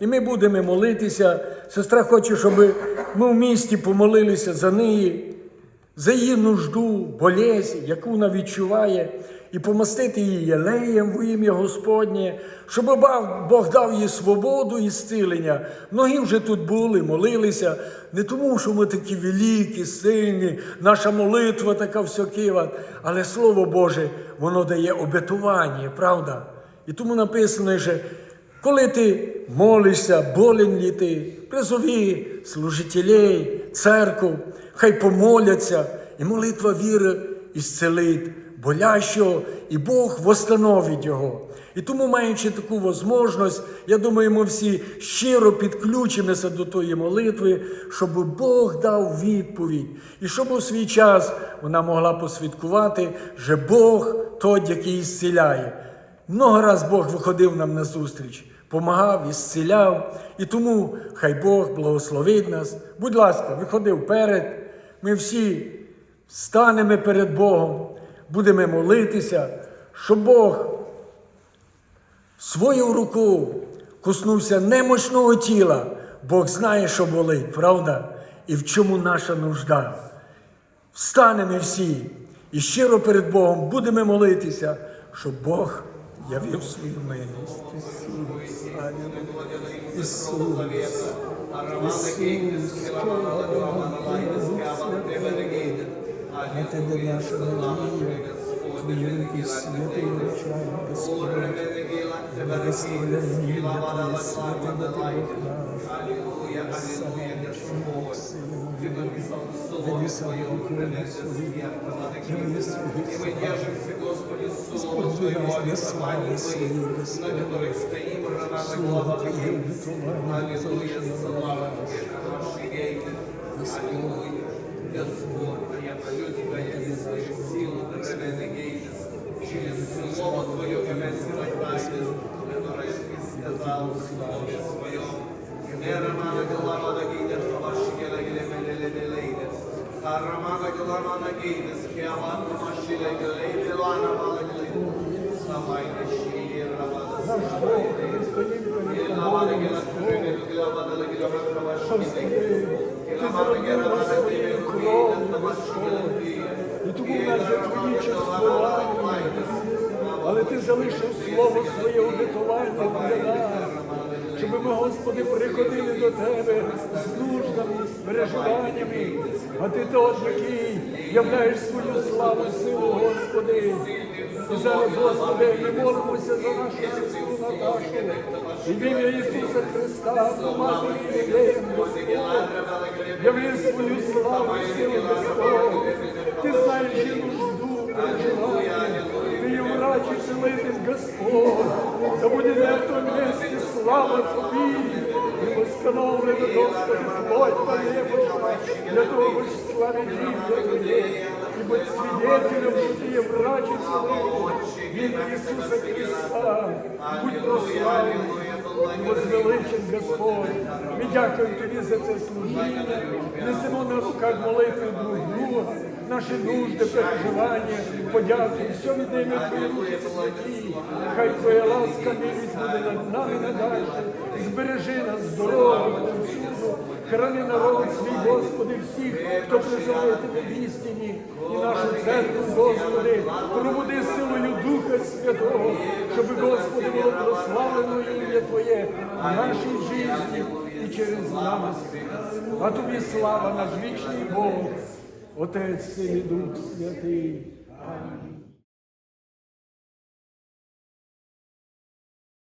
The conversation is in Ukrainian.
І ми будемо молитися. Сестра хоче, щоб ми в місті помолилися за неї, за її нужду, болезнь, яку вона відчуває, і помастити її єлеєм во ім'я Господнє, щоб Бог- Бог дав їй свободу і зцілення. Многі вже тут були, молилися, не тому, що ми такі великі, сильні, наша молитва така всякива, але Слово Боже, воно дає обетування, правда? І тому написано, що коли ти молишся, болен ли ти, призови служителей, церкву, хай помоляться, і молитва віри ісцелить болящого, і Бог восстановить його. І тому, маючи таку можливість, я думаю, ми всі щиро підключимося до тої молитви, щоб Бог дав відповідь, і щоб у свій час вона могла посвідкувати, що Бог той, який зціляє. Много раз Бог виходив нам на зустріч, помагав, ісціляв. І тому хай Бог благословить нас. Будь ласка, виходи вперед. Ми всі станемо перед Богом, будемо молитися, щоб Бог свою руку коснувся немощного тіла. Бог знає, що болить, правда? І в чому наша нужда. Встанемо всі і щиро перед Богом будемо молитися, щоб Бог явив свою милість. Ісус, Алілуя. Ісус, Ісус, Это Святий речай, Господь, благословляй ім'я Твоє святе на Ти Бог. Наш. Сам Сину, Веди сам Богом Своїм, Яви свої Господи, нас для слави Своєї, Господи, Слово Твоє обетовання, залишено на нас. Господь, Слово сказал в Слове Своем. Нерамана Галамана Гидес, Вашигела Гелемеле Делейдес. Харамана Галамана Гидес, Киамана Машила Гелейде, Лана Мала Гелейдес. Самайна Шиир, Рамана Самайна. Ламана Гелемеле, Геламана Геламана Вашигела. Геламана Геламана Гелемеле, Вашигела. І тому в нас є твої частування, але ти залишив слово своє обетування для нас, Щоб ми, Господи, приходили до Тебе з нуждами, з переживаннями, а ти той, який являєш свою славу, силу, Господи. І зараз, Господи, ми молимося за нашу сестру Наташу. І в ім'я Ісуса Христа, євреям, І целитель, Господь. Да буде на тому місці слава Тобі. І восстановлено, Господи, плоть та небо, для того, щоб славити ім'я Твоє. Будь свидетелем, що ти є врач і целитель. Ісуса Христа. Будь прославлений возвеличен Господь. Ми дякуємо Тобі за це служіння. Несемо на руках молитви друга, наші нужди, переживання, подяки. Все віддаємо Твої руки святі. Хай Твоя ласка, милість буде над нами надалі. Збережи нас здоров'я, всюду. Храни народ свій, Господи, всіх, хто призиває Тебе в істині, і нашу церкву, Господи, пробуди силою Духа Святого, щоб, Господи, було прославлено ім'я Твоє в нашій житті і через нас. А Тобі слава наш вічний Бог, Отець і Дух Святий. Амінь.